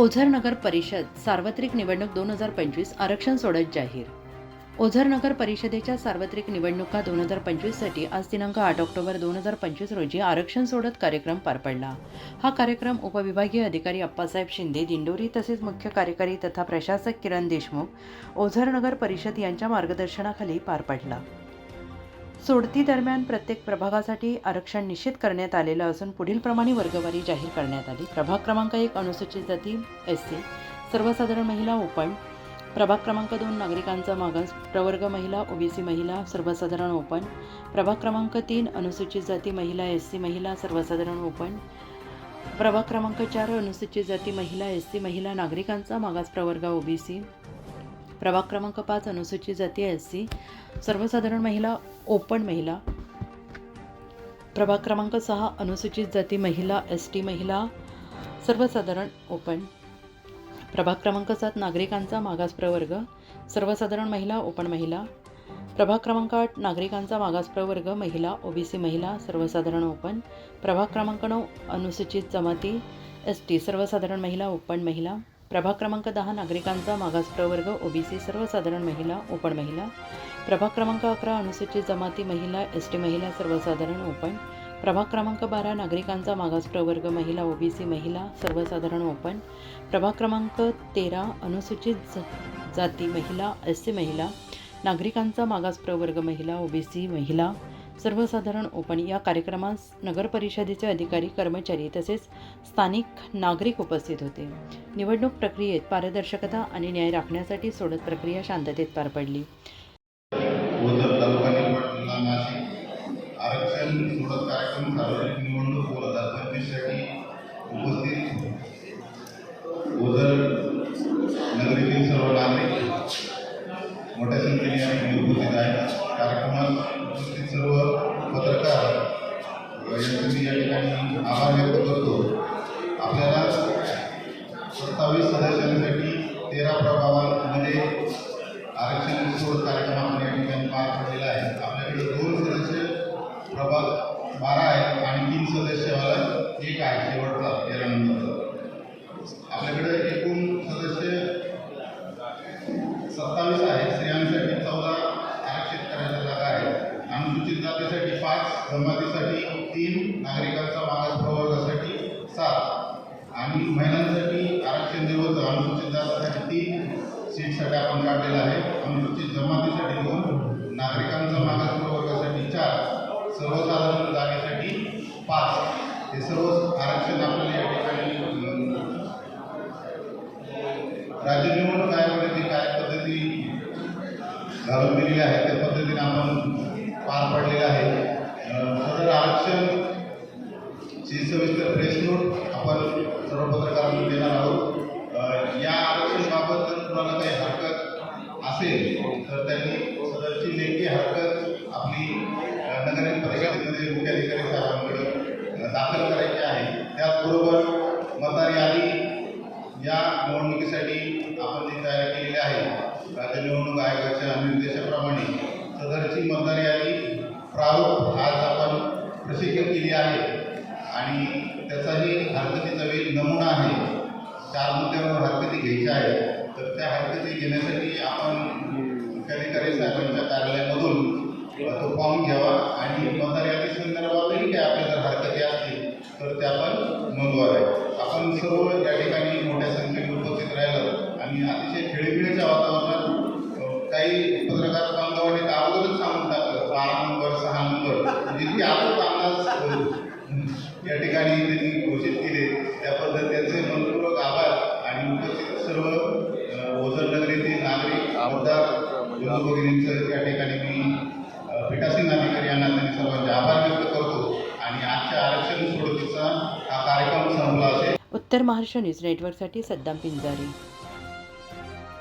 ओझर नगर परिषद सार्वत्रिक निवडणूक दोन हजार पंचवीस आरक्षण सोडत जाहीर. ओझर नगर परिषदेच्या सार्वत्रिक निवडणुका दोन हजार पंचवीससाठी आज दिनांक आठ ऑक्टोबर दोन हजार पंचवीस रोजी आरक्षण सोडत कार्यक्रम पार पडला. हा कार्यक्रम उपविभागीय अधिकारी अप्पासाहेब शिंदे दिंडोरी तसेच मुख्य कार्यकारी तथा प्रशासक किरण देशमुख ओझर नगर परिषद यांच्या मार्गदर्शनाखाली पार पडला. सोडती दरम्यान प्रत्येक प्रभागासाठी आरक्षण निश्चित करण्यात आलेलं असून पुढीलप्रमाणे वर्गवारी जाहीर करण्यात आली. प्रभाग क्रमांक एक अनुसूचित जाती एस सी. सर्वसाधारण महिला ओपन प्रभाग क्रमांक दोन नागरिकांचा मागास प्रवर्ग महिला ओबीसी महिला सर्वसाधारण ओपन प्रभाग क्रमांक तीन अनुसूचित जाती महिला एस सी महिला सर्वसाधारण ओपन प्रभाग क्रमांक चार अनुसूचित जाती महिला एस सी महिला नागरिकांचा मागास प्रवर्ग ओबीसी. प्रभाग क्रमांक पाच अनुसूचित जाती एस सी. सर्वसाधारण महिला ओपन महिला. प्रभाग क्रमांक सहा अनुसूचित जाती महिला एस टी महिला. सर्वसाधारण ओपन. प्रभाग क्रमांक सात नागरिकांचा मागास प्रवर्ग सर्वसाधारण महिला ओपन महिला. प्रभाग क्रमांक आठ नागरिकांचा मागास प्रवर्ग महिला ओबीसी महिला सर्वसाधारण ओपन. प्रभाग क्रमांक नऊ अनुसूचित जमाती एस टी. सर्वसाधारण महिला ओपन महिला. प्रभाग क्रमांक दहा नागरिकांचा मागास प्रवर्ग ओबीसी सर्वसाधारण महिला ओपन महिला. प्रभाग क्रमांक अकरा अनुसूचित जमाती महिला एस टी महिला सर्वसाधारण ओपन. प्रभाग क्रमांक बारा नागरिकांचा मागास प्रवर्ग महिला ओबीसी महिला सर्वसाधारण ओपन. प्रभाग क्रमांक तेरा अनुसूचित जाती महिला एस सी महिला. नागरिकांचा मागास प्रवर्ग महिला ओबीसी महिला. सर्वसाधारण ओपन या कार्यक्रमास नगर परिषदेचे अधिकारी कर्मचारी तसेच स्थानिक नागरिक उपस्थित होते. निवडणूक प्रक्रियेत पारदर्शकता आणि न्याय राखण्यासाठी सोडत प्रक्रिया शांततेत पार पडली. आरक्षण सोडत कार्यक्रम सार्वजनिक निवडणूक उपस्थित सर्व पत्रकार यांचे मी या ठिकाणी आभार व्यक्त करतो. आपल्याला सत्तावीस सदस्यांसाठी तेरा प्रभावांमध्ये आरक्षण सोड कार्यक्रम आपण या ठिकाणी पार पडलेला आहे. आपल्याकडे दोन सदस्य प्रभाग बारा आहेत आणि तीन सदस्यवाला एक आहे शेवटचा तेरा नंबरचा आपल्याकडे एकूण सदस्य सत्तावीस आहेत. स्त्रियांसाठी चौदा आरक्षित करायच्या जागा आहेत अनुसूचित जातीसाठी पाच जमातीसाठी तीन नागरिकांचा मागास प्रवर्गासाठी सात आणि महिलांसाठी आरक्षण दिवस अनुसूचित जातीसाठी तीन. सीटसाठी आपण काढलेलं आहे. अनुसूचित जमातीसाठी दोन नागरिकांचा मागास प्रवर्गासाठी चार सर्वसाधारण जागेसाठी पाच. हे सर्व आरक्षण आपल्याला या ठिकाणी राज्य निवडणूक आयोगाने काय पद्धती घालून दिलेली आहे ची सविस्तर प्रेस नोट आपण सर्व पत्रकारांना देणार आहोत. या आरक्षणाबाबत जर कुणाला काही हरकत असेल तर त्यांनी सदरची लेखी हरकत आपली नगर परिषदेमध्ये मुख्याधिकारी साहेबांकडे दाखल करायची आहे. त्याचबरोबर मतदार यादी या निवडणुकीसाठी आपण जी तयार केलेली आहे राज्य निवडणूक आयोगाच्या निर्देशाप्रमाणे सदरची मतदार यादी प्रारूप आज आपण प्रशिक्षण केली आहे. आणि त्याचाही हरकतीचा वेग नमुना आहे. चार मुद्द्यांवर हरकती घ्यायच्या आहेत तर त्या हरकती घेण्यासाठी आपण मुख्याधिकारी साहेबांच्या कार्यालयामधून तो फॉर्म घ्यावा आणि मतदार संदर्भातही काय आपल्या जर हरकती असतील तर त्या आपण नोंदवाव्या. आपण सर्व या ठिकाणी मोठ्या संख्येने उपस्थित राहिलं आणि अतिशय खेळीमेळीच्या वातावरणात काही पत्रकार बांधवांनी अगोदरच सांगून टाकलं बारा नंबर सहा नंबर जितके आपण अंदाज या ठिकाणी त्यांनी घोषित केले. त्याबद्दल त्यांचे मनपूर्वक आभार आणि उपस्थित सर्व अ, ओझर नगरीतील नागरिक आमदार बंधू भगिनींचं या ठिकाणी मी अ, पीठासीन अधिकारी यांना त्यांनी सर्वांचे आभार व्यक्त करतो आणि आजच्या आरक्षण सोडतीचा हा कार्यक्रम संपला असेल. उत्तर महाराष्ट्र न्यूज नेटवर्कसाठी सद्दाम पिंजारी.